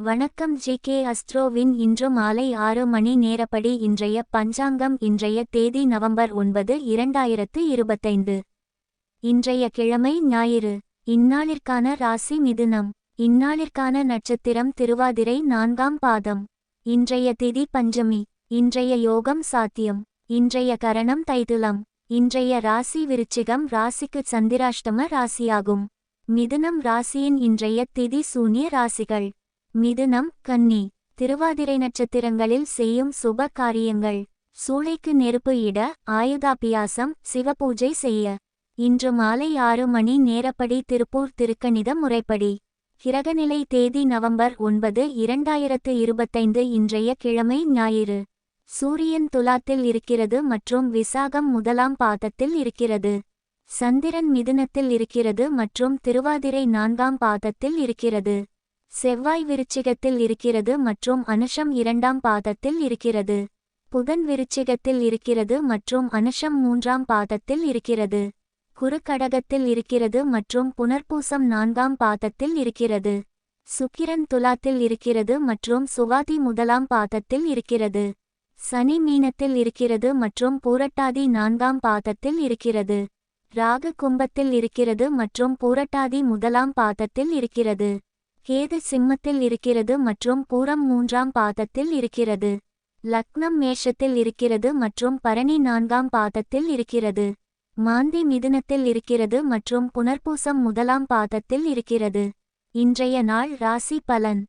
வணக்கம் G K அஸ்ட்ரோவின் இன்று மாலை ஆறு மணி நேரப்படி இன்றைய பஞ்சாங்கம் இன்றைய தேதி நவம்பர் ஒன்பது இரண்டாயிரத்து இருபத்தைந்து. இன்றைய கிழமை ஞாயிறு. இந்நாளிற்கான ராசி மிதுனம். இந்நாளிற்கான நட்சத்திரம் திருவாதிரை நான்காம் பாதம். இன்றைய திதி பஞ்சமி. இன்றைய யோகம் சாத்தியம். இன்றைய கரணம் தைதுளம் இன்றைய ராசி விருச்சிகம் ராசிக்கு சந்திராஷ்டம ராசியாகும். மிதுனம் ராசியின் இன்றைய திதி சூன்ய ராசிகள். மிதுனம் கன்னி திருவாதிரை நட்சத்திரங்களில் செய்யும் சுப காரியங்கள். சூளைக்கு நெருப்பு இட ஆயுதாபியாசம் சிவபூஜை செய்ய. இன்று மாலை ஆறு மணி நேரப்படி திருப்பூர் திருக்கணித முறைப்படி. கிரகநிலை தேதி நவம்பர் ஒன்பது இரண்டாயிரத்து இருபத்தைந்து இன்றைய கிழமை ஞாயிறு. சூரியன் துலாத்தில் இருக்கிறது மற்றும் விசாகம் முதலாம் பாதத்தில் இருக்கிறது. சந்திரன் மிதுனத்தில் இருக்கிறது மற்றும் திருவாதிரை நான்காம் பாதத்தில் இருக்கிறது. செவ்வாய் விருச்சிகத்தில் இருக்கிறது மற்றும் அனுஷம் இரண்டாம் பாதத்தில் இருக்கிறது. புதன் விருச்சிகத்தில் இருக்கிறது மற்றும் அனுஷம் மூன்றாம் பாதத்தில் இருக்கிறது. குறுக்கடகத்தில் இருக்கிறது மற்றும் புனர்பூசம் நான்காம் பாதத்தில் இருக்கிறது. சுக்கிரன் துலாத்தில் இருக்கிறது மற்றும் சுவாதி முதலாம் பாதத்தில் இருக்கிறது. சனி மீனத்தில் இருக்கிறது மற்றும் பூரட்டாதி நான்காம் பாதத்தில் இருக்கிறது. ராகு கும்பத்தில் இருக்கிறது மற்றும் பூரட்டாதி முதலாம் பாதத்தில் இருக்கிறது. கேது சிம்மத்தில் இருக்கிறது மற்றும் பூரம் மூன்றாம் பாதத்தில் இருக்கிறது. லக்னம் மேஷத்தில் இருக்கிறது மற்றும் பரணி நான்காம் பாதத்தில் இருக்கிறது. மாந்தி மிதுனத்தில் இருக்கிறது மற்றும் புனர்பூசம் முதலாம் பாதத்தில் இருக்கிறது. இன்றைய நாள் ராசி பலன்.